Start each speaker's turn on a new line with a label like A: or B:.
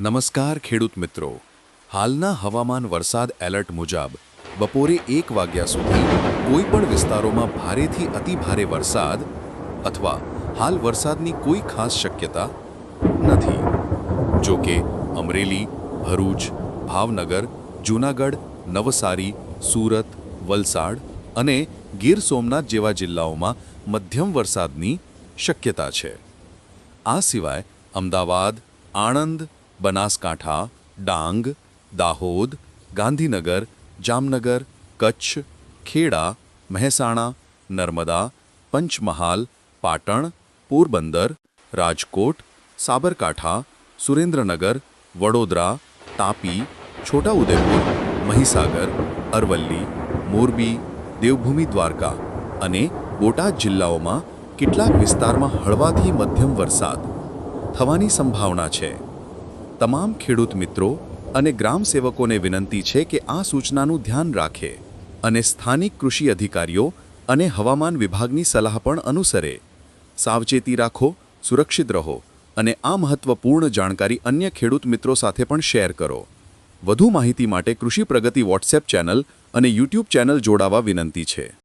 A: નમસ્કાર ખેડૂત મિત્રો. હાલના હવામાન વરસાદ એલર્ટ મુજબ બપોરે એક વાગ્યા સુધી કોઈ પણ વિસ્તારોમાં ભારેથી અતિભારે વરસાદ અથવા હાલ વરસાદની કોઈ ખાસ શક્યતા નથી. જો કે અમરેલી, ભરૂચ, ભાવનગર, જૂનાગઢ, નવસારી, સુરત, વલસાડ અને ગીર સોમનાથ જેવા જિલ્લાઓમાં મધ્યમ વરસાદની શક્યતા છે. આ સિવાય અમદાવાદ, આણંદ બનાસકાંઠા, ડાંગ, દાહોદ, ગાંધીનગર, જામનગર, કચ્છ, ખેડા, મહેસાણા, નર્મદા, પંચમહાલ, પાટણ, પોરબંદર, રાજકોટ, સાબરકાંઠા, સુરેન્દ્રનગર, વડોદરા, તાપી, છોટાઉદેપુર, મહીસાગર, અરવલ્લી, મોરબી, દેવભૂમિ દ્વારકા અને બોટાદ જિલ્લાઓમાં કેટલાક વિસ્તારમાં હળવાથી મધ્યમ વરસાદ થવાની સંભાવના છે. તમામ ખેડૂત મિત્રો અને ગ્રામ સેવકોને વિનંતી છે કે આ સૂચનાનું ધ્યાન રાખે અને સ્થાનિક કૃષિ અધિકારીઓ અને હવામાન વિભાગની સલાહ પણ અનુસરે. સાવચેતી રાખો, સુરક્ષિત રહો અને આ મહત્વપૂર્ણ જાણકારી અન્ય ખેડૂત મિત્રો સાથે પણ શેર કરો. વધુ માહિતી માટે કૃષિ પ્રગતિ વોટ્સએપ ચેનલ અને યુટ્યુબ ચેનલ જોડાવા વિનંતી છે.